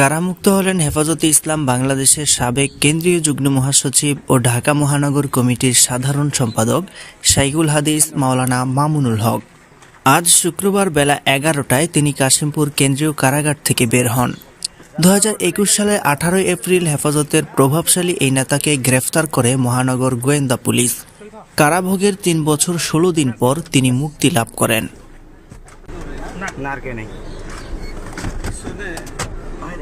কারামুক্ত হলেন হেফাজতে ইসলাম বাংলাদেশের সাবেক কেন্দ্রীয় যুগ্ম মহাসচিব ও ঢাকা মহানগর কমিটির সাধারণ সম্পাদক শাইকুল হাদিস, মাওলানা মামুনুল হক। আজ শুক্রবার বেলা এগারোটায় তিনি কাশিমপুর কেন্দ্রীয় কারাগার থেকে বের হন। দু হাজার একুশ সালে আঠারোই এপ্রিল হেফাজতের প্রভাবশালী এই নেতাকে গ্রেফতার করে মহানগর গোয়েন্দা পুলিশ। কারাভোগের তিন বছর ষোলো দিন পর তিনি মুক্তি লাভ করেন।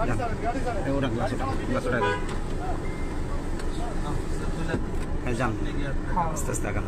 ওটা হ্যাঁ, যান। আস্তে আস্তে আগান।